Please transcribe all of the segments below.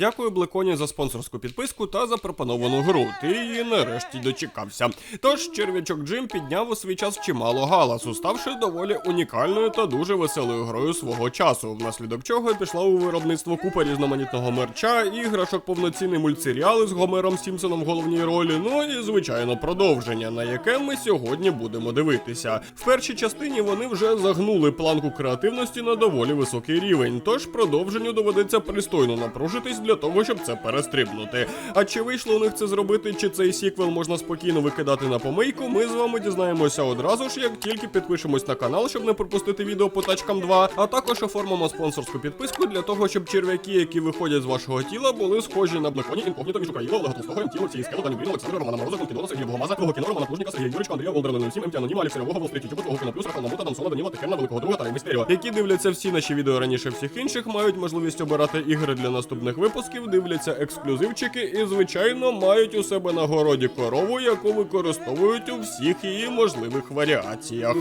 Дякую Блеконі за спонсорську підписку та запропоновану гру. Ти її нарешті дочекався. Тож черв'ячок Джим підняв у свій час чимало галасу, ставши доволі унікальною та дуже веселою грою свого часу, внаслідок чого пішла у виробництво купа різноманітного мерча, іграшок, повноцінний мультсеріал із Гомером Сімпсоном в головній ролі. Ну і звичайно продовження, на яке ми сьогодні будемо дивитися. В першій частині вони вже загнули планку креативності на доволі високий рівень, тож продовженню доведеться пристойно напружитись для того, щоб це перестрибнути. А чи вийшло у них це зробити, чи цей сіквел можна спокійно викидати на помийку, ми з вами дізнаємося одразу ж, як тільки підпишемось на канал, щоб не пропустити відео по тачкам 2, а також оформимо спонсорську підписку для того, щоб черв'яки, які виходять з вашого тіла, були схожі на Блеконі, Інкогніто, Мішукаїла, Олега Толстого, М.Т. Олексій Скелета, Нюбрін, Олександра, Романа Мороза, Константина, Сергія Богомаза, Кого Кінора, Романа Плужніка, Сергія Юричка, Андрія Волдера, 07, МТ Аноніма, Алексія Рогова, Волстріт, Ютуб, Того Кіно Плюс, Намута, Дансона, Даніла, Тихерна, Великого Друга та Містеріо. Які дивляться всі наші відео раніше всіх інших, мають можливість обирати ігри для наступних випусків, дивляться ексклюзивчики і, звичайно, мають у себе на городі корову, яку використовують у всіх її можливих варіаціях.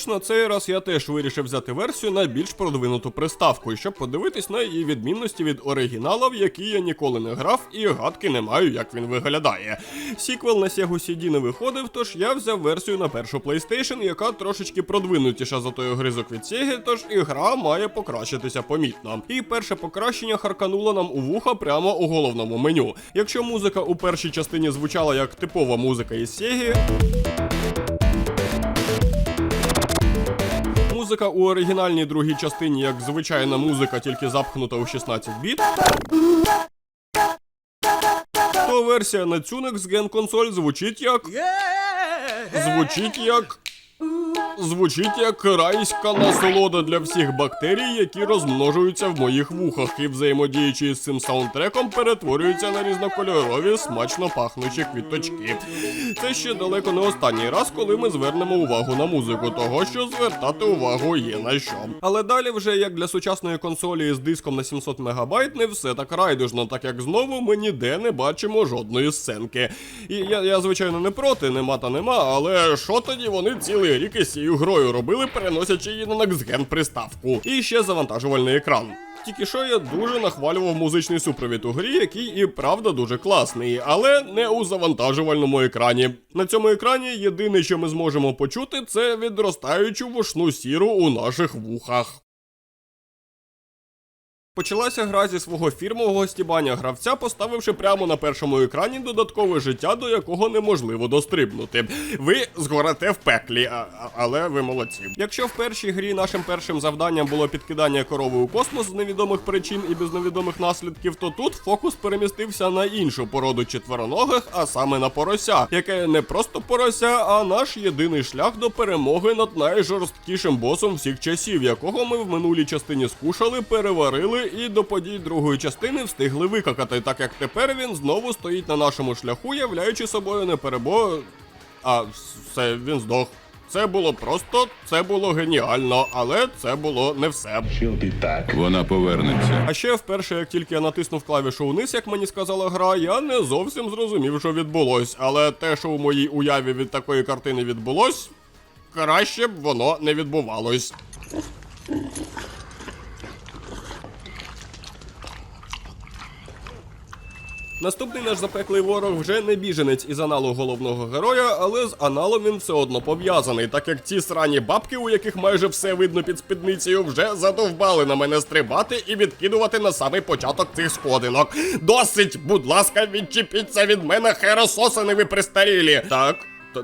Тож на цей раз я теж вирішив взяти версію на більш продвинуту приставку, щоб подивитись на її відмінності від оригінала, в який я ніколи не грав і гадки не маю, як він виглядає. Сіквел на Sega CD не виходив, тож я взяв версію на першу PlayStation, яка трошечки продвинутіша за той огризок від Sega, тож і гра має покращитися помітно. І перше покращення харкануло нам у вуха прямо у головному меню. Якщо музика у першій частині звучала як типова музика із Sega, Музика у оригінальній другій частині як звичайна музика, тільки запхнута у 16 біт. То версія на цюник з ген-консоль звучить як. Звучить як. Звучить як райська насолода для всіх бактерій, які розмножуються в моїх вухах і взаємодіючи з цим саундтреком, перетворюються на різнокольорові, смачно пахнучі квіточки. Це ще далеко не останній раз, коли ми звернемо увагу на музику, того що звертати увагу є на що. Але далі, вже як для сучасної консолі з диском на 700 МБ, не все так райдужно, так як знову ми ніде не бачимо жодної сценки. І я, я звичайно не проти, нема та нема, але що тоді вони цілий рік і із цією грою робили, переносячи її на Next-Gen приставку. І ще завантажувальний екран. Тільки що я дуже нахвалював музичний супровід у грі, який і правда дуже класний, але не у завантажувальному екрані. На цьому екрані єдине, що ми зможемо почути, це відростаючу вушну сіру у наших вухах. Почалася гра зі свого фірмового стібання гравця, поставивши прямо на першому екрані додаткове життя, до якого неможливо дострибнути. Ви згорете в пеклі, але ви молодці. Якщо в першій грі нашим першим завданням було підкидання корови у космос з невідомих причин і без невідомих наслідків, то тут фокус перемістився на іншу породу четвероногих, а саме на порося, яке не просто порося, а наш єдиний шлях до перемоги над найжорсткішим босом всіх часів, якого ми в минулій частині скушали, переварили і до подій другої частини встигли викакати, так як тепер він знову стоїть на нашому шляху, являючи собою не перебо. А все, він здох. Це було просто, це було геніально, але це було не все. Вона повернеться. А ще вперше, як тільки я натиснув клавішу вниз, як мені сказала гра, я не зовсім зрозумів, що відбулось. Але те, що у моїй уяві від такої картини відбулось, краще б воно не відбувалось. Наступний наш запеклий ворог вже не біженець із аналу головного героя, але з аналом він все одно пов'язаний, так як ці срані бабки, у яких майже все видно під спідницею, вже задовбали на мене стрибати і відкидувати на самий початок цих сходинок. Досить, будь ласка, відчіпіться від мене, херососини ви пристарілі. Так,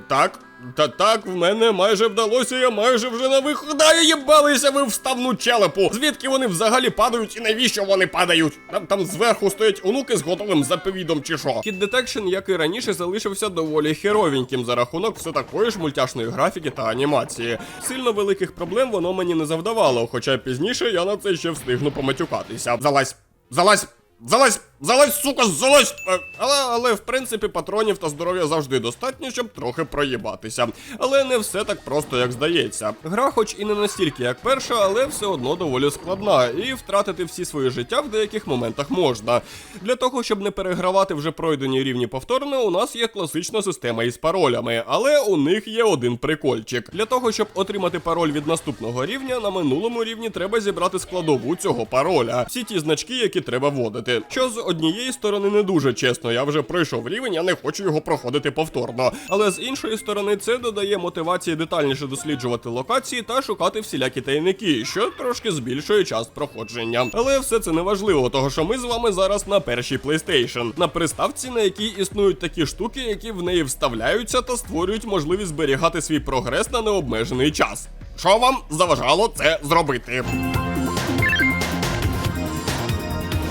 так. Та так, в мене майже вдалося, я майже вже на виходаю, їбалися ви вставну челепу. Звідки вони взагалі падають і навіщо вони падають? Там, там зверху стоять онуки з готовим заповідом чи що. Kid Detection, як і раніше, залишився доволі херовеньким за рахунок все такої ж мультяшної графіки та анімації. Сильно великих проблем воно мені не завдавало, хоча пізніше я на це ще встигну поматюкатися. Залазь, залазь, залазь! Залазь, сука, залазь! Е, Але, але в принципі патронів та здоров'я завжди достатньо, щоб трохи проїбатися. Але не все так просто, як здається. Гра, хоч і не настільки, як перша, але все одно доволі складна, і втратити всі свої життя в деяких моментах можна. Для того, щоб не перегравати вже пройдені рівні повторно, у нас є класична система із паролями, але у них є один прикольчик. Для того, щоб отримати пароль від наступного рівня, на минулому рівні треба зібрати складову цього пароля. Всі ті значки, які треба вводити. Що з однієї сторони не дуже чесно, я вже пройшов рівень, я не хочу його проходити повторно. Але з іншої сторони, це додає мотивації детальніше досліджувати локації та шукати всілякі тайники, що трошки збільшує час проходження. Але все це не важливо, того що ми з вами зараз на першій PlayStation, на приставці, на якій існують такі штуки, які в неї вставляються та створюють можливість зберігати свій прогрес на необмежений час. Що вам заважало це зробити?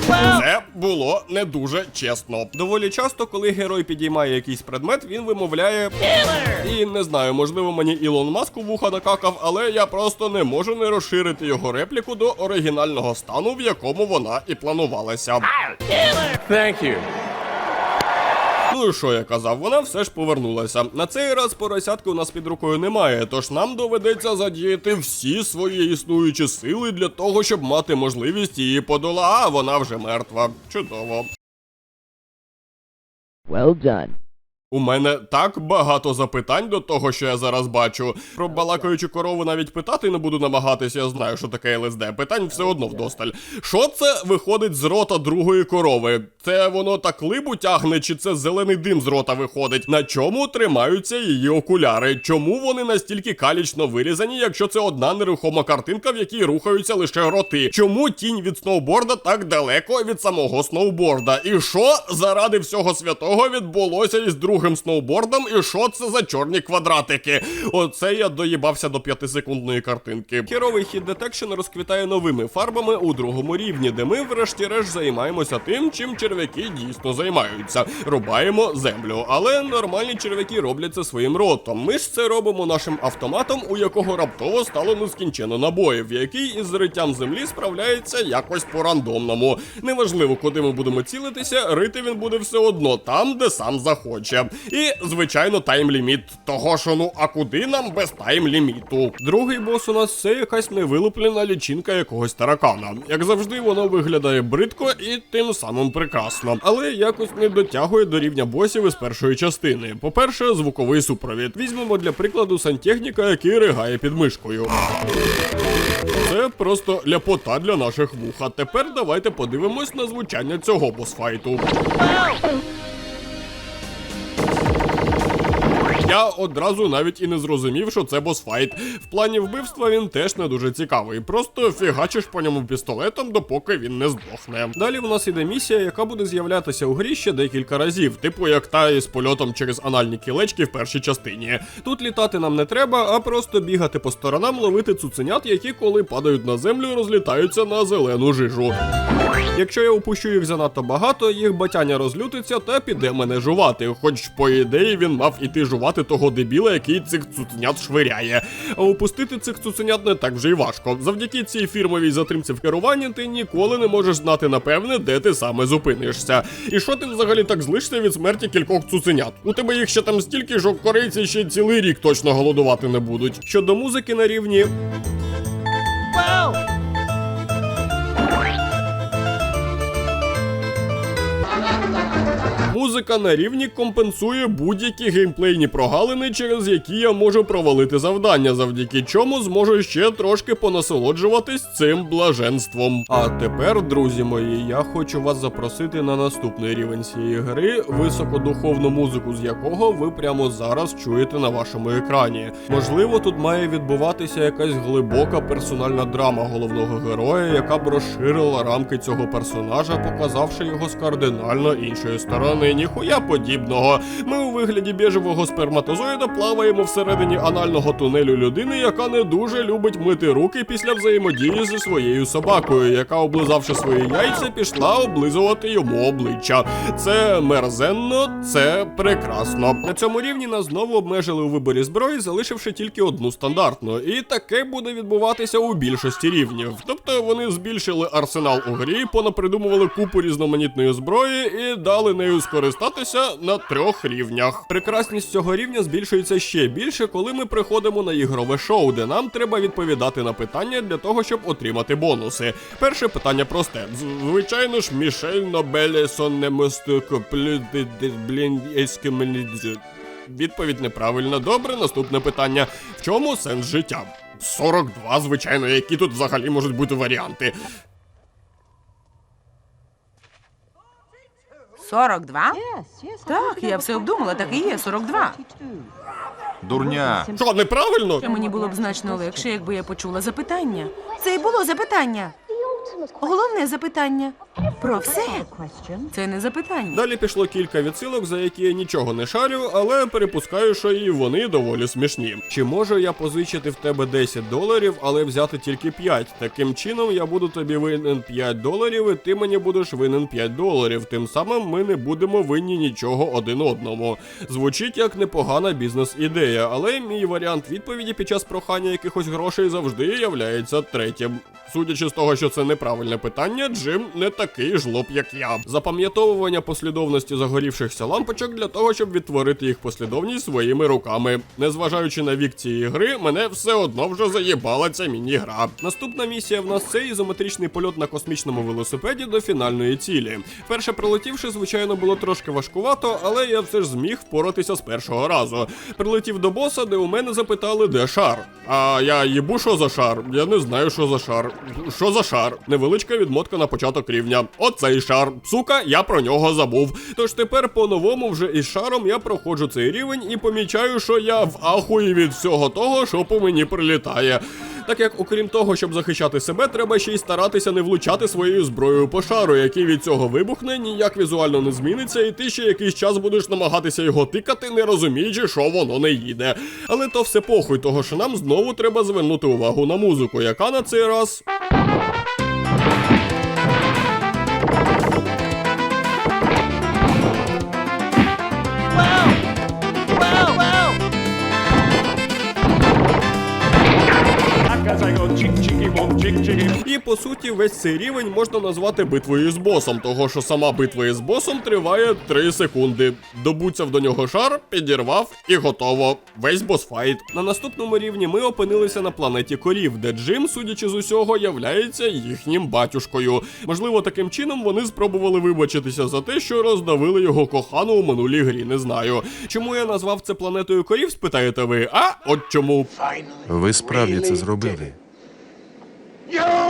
Це було не дуже чесно. Доволі часто, коли герой підіймає якийсь предмет, він вимовляє і не знаю, можливо, мені Ілон Маск у вуха накакав, але я просто не можу не розширити його репліку до оригінального стану, в якому вона і планувалася. Thank you. Ну і що я казав, вона все ж повернулася. На цей раз поросятки у нас під рукою немає, тож нам доведеться задіяти всі свої існуючі сили для того, щоб мати можливість її подола, А вона вже мертва. Чудово. Well done. У мене так багато запитань до того, що я зараз бачу. Про балакаючу корову навіть питати не буду намагатися, я знаю, що таке ЛСД. Питань все одно вдосталь. Що це виходить з рота другої корови? Це воно так либу тягне, чи це зелений дим з рота виходить? На чому тримаються її окуляри? Чому вони настільки калічно вирізані, якщо це одна нерухома картинка, в якій рухаються лише роти? Чому тінь від сноуборда так далеко від самого сноуборда? І що заради всього святого відбулося із другим сноубордом? І що це за чорні квадратики? Оце я доїбався до п'ятисекундної картинки. Херовий хід детекшн розквітає новими фарбами у другому рівні, де ми, врешті-решт, займаємося тим, чим черв'яки дійсно займаються. Рубаємо землю. Але нормальні черв'яки роблять це своїм ротом. Ми ж це робимо нашим автоматом, у якого раптово стало нескінчено набоїв, який із риттям землі справляється якось по рандомному. Неважливо, куди ми будемо цілитися, рити він буде все одно там, де сам захоче. І, звичайно, тайм-ліміт. Того що ну, а куди нам без тайм-ліміту? Другий бос у нас це якась невилуплена лічинка якогось таракана. Як завжди, воно виглядає бридко і тим самим прекрасно, але якось не дотягує до рівня босів із першої частини. По-перше, звуковий супровід. Візьмемо для прикладу сантехніка, який ригає під мишкою. Це просто ляпота для наших вух. А тепер давайте подивимось на звучання цього босфайту. Я одразу навіть і не зрозумів, що це босфайт. В плані вбивства він теж не дуже цікавий. Просто фігачиш по ньому пістолетом, допоки він не здохне. Далі в нас іде місія, яка буде з'являтися у грі ще декілька разів, типу як та із польотом через анальні кілечки в першій частині. Тут літати нам не треба, а просто бігати по сторонам, ловити цуценят, які коли падають на землю, розлітаються на зелену жижу. Якщо я упущу їх занадто багато, їх батяня розлютиться та піде мене жувати. Хоч, по ідеї, він мав іти жувати того дебіла, який цих цуценят швиряє. А упустити цих цуценят не так вже й важко. Завдяки цій фірмовій затримці в керуванні ти ніколи не можеш знати напевне, де ти саме зупинишся. І що ти взагалі так злишся від смерті кількох цуценят? У тебе їх ще там стільки, що корейці ще цілий рік точно голодувати не будуть. Щодо музики на рівні. Музика на рівні компенсує будь-які геймплейні прогалини, через які я можу провалити завдання, завдяки чому зможу ще трошки понасолоджуватись цим блаженством. А тепер, друзі мої, я хочу вас запросити на наступний рівень цієї гри, високодуховну музику, з якого ви прямо зараз чуєте на вашому екрані. Можливо, тут має відбуватися якась глибока персональна драма головного героя, яка б розширила рамки цього персонажа, показавши його з кардинально іншої сторони. Ніхуя подібного. Ми у вигляді біжевого сперматозоїда плаваємо всередині анального тунелю людини, яка не дуже любить мити руки після взаємодії зі своєю собакою, яка, облизавши свої яйця, пішла облизувати йому обличчя. Це мерзенно, це прекрасно. На цьому рівні нас знову обмежили у виборі зброї, залишивши тільки одну стандартну. І таке буде відбуватися у більшості рівнів. Тобто вони збільшили арсенал у грі, понапридумували купу різноманітної зброї і дали нею скористатися на трьох рівнях. Прекрасність цього рівня збільшується ще більше, коли ми приходимо на ігрове шоу, де нам треба відповідати на питання для того, щоб отримати бонуси. Перше питання просте. Звичайно ж, Мішель Нобелесон не блін. Відповідь неправильна. Добре, наступне питання. В чому сенс життя? 42, звичайно, які тут взагалі можуть бути варіанти. 42? Так, я все обдумала, так і є, 42. Дурня. Що, неправильно? Та мені було б значно легше, якби я почула запитання. Це і було запитання. Головне запитання. Про все. Це не запитання. Далі пішло кілька відсилок, за які я нічого не шарю, але перепускаю, що і вони доволі смішні. Чи можу я позичити в тебе 10 доларів, але взяти тільки 5? Таким чином я буду тобі винен 5 доларів, і ти мені будеш винен 5 доларів. Тим самим ми не будемо винні нічого один одному. Звучить як непогана бізнес-ідея, але мій варіант відповіді під час прохання якихось грошей завжди являється третім. Судячи з того, що це неправильне питання, Джим не такий жлоб, як я. Запам'ятовування послідовності загорівшихся лампочок для того, щоб відтворити їх послідовність своїми руками. Незважаючи на вік цієї гри, мене все одно вже заєбала ця міні-гра. Наступна місія в нас це ізометричний польот на космічному велосипеді до фінальної цілі. Перше прилетівши, звичайно, було трошки важкувато, але я все ж зміг впоратися з першого разу. Прилетів до боса, де у мене запитали, де шар. А я їбу, що за шар? Я не знаю, що за шар. Що за шар? Невеличка відмотка на початок рівня. Оцей шар. Сука, я про нього забув. Тож тепер по-новому вже із шаром я проходжу цей рівень і помічаю, що я в ахуї від всього того, що по мені прилітає. Так як, окрім того, щоб захищати себе, треба ще й старатися не влучати своєю зброєю по шару, який від цього вибухне, ніяк візуально не зміниться, і ти ще якийсь час будеш намагатися його тикати, не розуміючи, що воно не їде. Але то все похуй, того що нам знову треба звернути увагу на музику, яка на цей раз. Суті, весь цей рівень можна назвати битвою з босом, того що сама битва із босом триває 3 секунди. Добуцяв до нього шар, підірвав і готово. Весь босфайт. На наступному рівні ми опинилися на планеті корів, де Джим, судячи з усього, являється їхнім батюшкою. Можливо, таким чином вони спробували вибачитися за те, що роздавили його кохану у минулій грі. Не знаю. Чому я назвав це планетою корів, спитаєте ви? А от чому? Ви справді це зробили.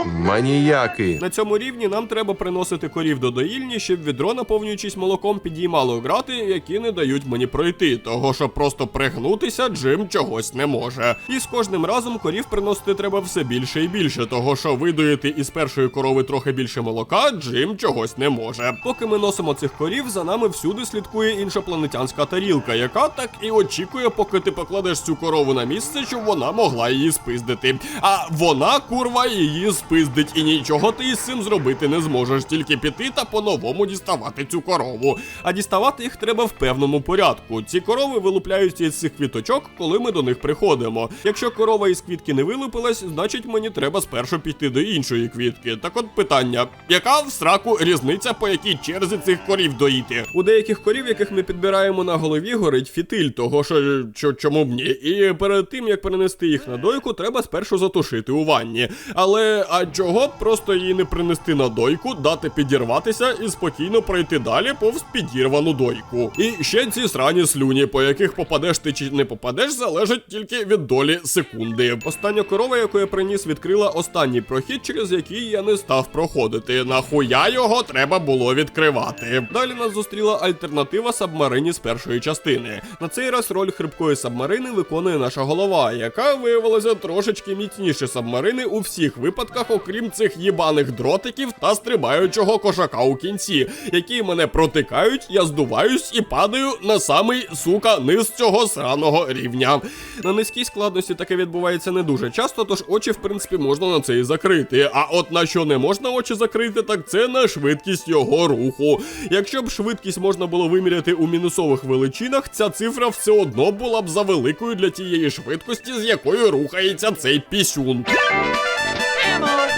Маніяки. На цьому рівні нам треба приносити корів до доїльні, щоб відро, наповнюючись молоком, підіймало грати, які не дають мені пройти. Того що просто пригнутися Джим чогось не може. І з кожним разом корів приносити треба все більше і більше, того що видоїти із першої корови трохи більше молока, Джим чогось не може. Поки ми носимо цих корів, за нами всюди слідкує іншопланетянська тарілка, яка так і очікує, поки ти покладеш цю корову на місце, щоб вона могла її спиздити. А вона, курва, її спиздить, і нічого ти із цим зробити не зможеш, тільки піти та по-новому діставати цю корову. А діставати їх треба в певному порядку. Ці корови вилупляються із цих квіточок, коли ми до них приходимо. Якщо корова із квітки не вилупилась, значить мені треба спершу піти до іншої квітки. Так от питання: яка в сраку різниця, по якій черзі цих корів доїти? У деяких корів, яких ми підбираємо на голові, горить фітиль, того що, чому б ні. І перед тим як перенести їх на дойку, треба спершу затушити у ванні. Але а чого б просто її не принести на дойку, дати підірватися і спокійно пройти далі повз підірвану дойку. І ще ці срані слюні, по яких попадеш ти чи не попадеш, залежить тільки від долі секунди. Остання корова, яку я приніс, відкрила останній прохід, через який я не став проходити. Нахуя його треба було відкривати. Далі нас зустріла альтернатива сабмарині з першої частини. На цей раз роль хрипкої сабмарини виконує наша голова, яка виявилася трошечки міцніше сабмарини у всіх випадках, окрім цих їбаних дротиків та стрибаючого кошака у кінці, які мене протикають, я здуваюсь і падаю на самий сука низ цього сраного рівня. На низькій складності таке відбувається не дуже часто, тож очі, в принципі, можна на це і закрити. А от на що не можна очі закрити, так це на швидкість його руху. Якщо б швидкість можна було виміряти у мінусових величинах, ця цифра все одно була б за великою для тієї швидкості, з якою рухається цей пісюн.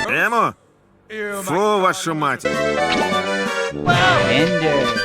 Емо? Фу, вашу мать.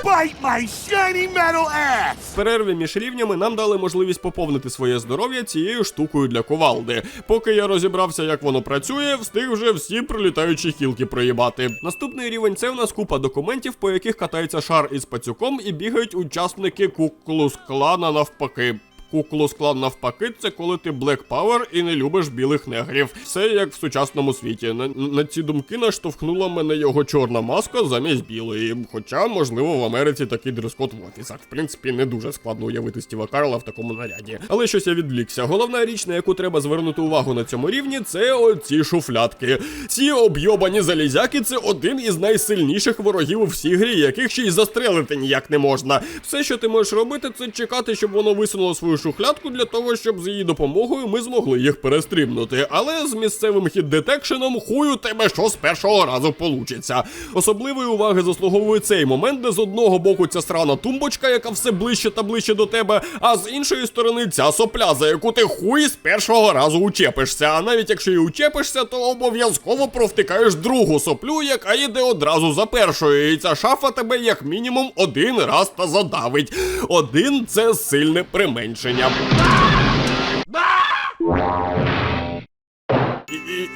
Bite my shiny metal ass! В перерві між рівнями нам дали можливість поповнити своє здоров'я цією штукою для ковалди. Поки я розібрався, як воно працює, встиг вже всі прилітаючі хілки проїбати. Наступний рівень це в нас купа документів, по яких катається шар із пацюком і бігають учасники куклус клана навпаки. Куклус клан навпаки, це коли ти Black Power і не любиш білих негрів. Все як в сучасному світі. На, на ці думки наштовхнула мене його чорна маска замість білої. Хоча, можливо, в Америці такий дрес-код в офісах. В принципі, не дуже складно уявити Стіва Карла в такому наряді. Але щось я відвлікся. Головна річ, на яку треба звернути увагу на цьому рівні, це оці шуфлятки. Ці обйобані залізяки це один із найсильніших ворогів у всій грі, яких ще й застрелити ніяк не можна. Все, що ти можеш робити, це чекати, щоб воно висунуло свою шухлядку для того, щоб з її допомогою ми змогли їх перестрибнути. Але з місцевим хід-детекшеном хую тебе що з першого разу получиться. Особливої уваги заслуговує цей момент, де з одного боку ця срана тумбочка, яка все ближче та ближче до тебе, а з іншої сторони ця сопля, за яку ти хуй з першого разу учепишся. А навіть якщо і учепишся, то обов'язково провтикаєш другу соплю, яка йде одразу за першою. І ця шафа тебе як мінімум один раз та задавить. Один це сильне применшення. І,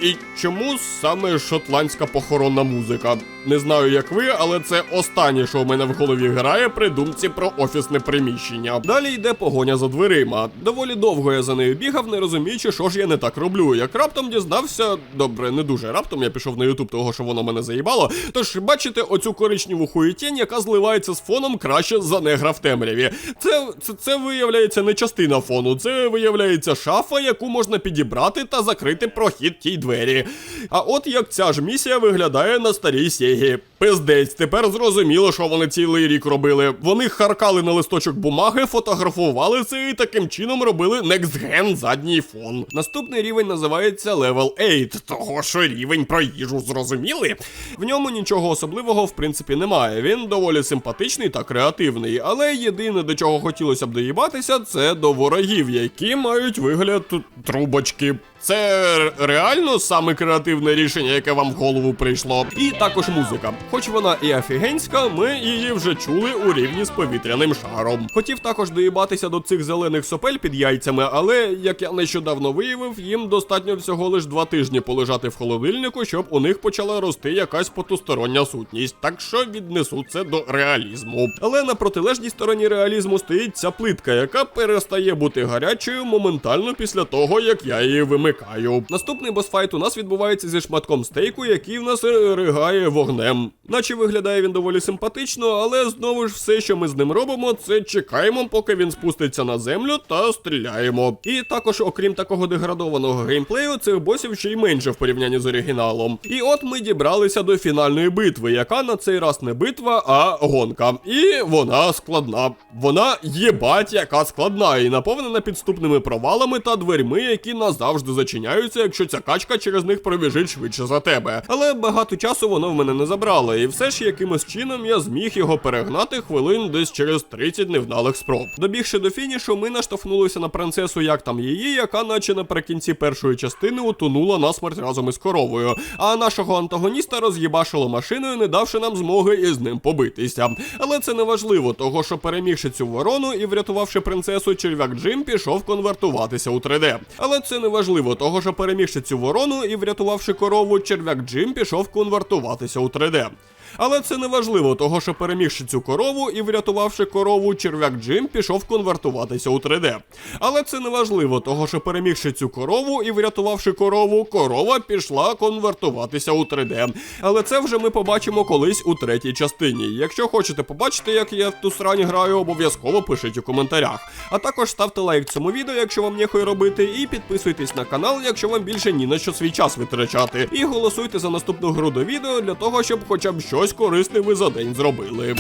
і, чому саме шотландська похоронна музика? Не знаю, як ви, але це останнє, що в мене в голові грає при думці про офісне приміщення. Далі йде погоня за дверима. Доволі довго я за нею бігав, не розуміючи, що ж я не так роблю. Як раптом дізнався, добре, не дуже раптом, я пішов на ютуб того, що воно мене заїбало. Тож бачите оцю коричневу хуєтінь, яка зливається з фоном краще за негра в темряві. Це, це, це виявляється не частина фону, це виявляється шафа, яку можна підібрати та закрити прохід тій двері. А от як ця ж місія виглядає на старій Сегі. Пиздець, тепер зрозуміло, що вони цілий рік робили. Вони харкали на листочок бумаги, фотографували це і таким чином робили next-gen задній фон. Наступний рівень називається Level 8, того що рівень про їжу зрозуміли. В ньому нічого особливого в принципі немає. Він доволі симпатичний та креативний, але єдине до чого хотілося б доїбатися, це до ворогів, які мають вигляд трубочки. Це р- саме креативне рішення, яке вам в голову прийшло. І також музика. Хоч вона і офігенська, ми її вже чули у рівні з повітряним шаром. Хотів також доїбатися до цих зелених сопель під яйцями, але як я нещодавно виявив, їм достатньо всього лиш два тижні полежати в холодильнику, щоб у них почала рости якась потустороння сутність. Так що віднесу це до реалізму. Але на протилежній стороні реалізму стоїть ця плитка, яка перестає бути гарячою моментально після того, як я її вимикаю. Наступний босфайт у нас відбувається зі шматком стейку, який в нас ригає вогнем. Наче виглядає він доволі симпатично, але знову ж все, що ми з ним робимо, це чекаємо, поки він спуститься на землю та стріляємо. І також, окрім такого деградованого геймплею, цих босів ще й менше в порівнянні з оригіналом. І от ми дібралися до фінальної битви, яка на цей раз не битва, а гонка. І вона складна. Вона єбать, яка складна, і наповнена підступними провалами та дверьми, які назавжди зачиняються, якщо ця качка через них пробіжить швидше за тебе. Але багато часу воно в мене не забрало, і все ж якимось чином я зміг його перегнати хвилин десь через 30 невдалих спроб. Добігши до фінішу, ми наштовхнулися на принцесу, як там її, яка, наче наприкінці першої частини, утонула насмерть разом із коровою. А нашого антагоніста роз'їбашило машиною, не давши нам змоги із ним побитися. Але це не важливо, того що перемігши цю ворону і врятувавши принцесу, черв'як Джим пішов конвертуватися у 3D. Але це не важливо, того що перемігши цю ворону і врятувавши корову, черв'як Джим пішов конвертуватися у 3D. Але це не важливо, того що перемігши цю корову і врятувавши корову, черв'як Джим пішов конвертуватися у 3D. Але це не важливо, того що перемігши цю корову і врятувавши корову, корова пішла конвертуватися у 3D. Але це вже ми побачимо колись у третій частині. Якщо хочете побачити, як я в ту срані граю, обов'язково пишіть у коментарях. А також ставте лайк цьому відео, якщо вам нехуй робити, і підписуйтесь на канал, якщо вам більше ні на що свій час витрачати. І голосуйте за наступну гру до відео для того, щоб хоча б щось корисне ви за день зробили.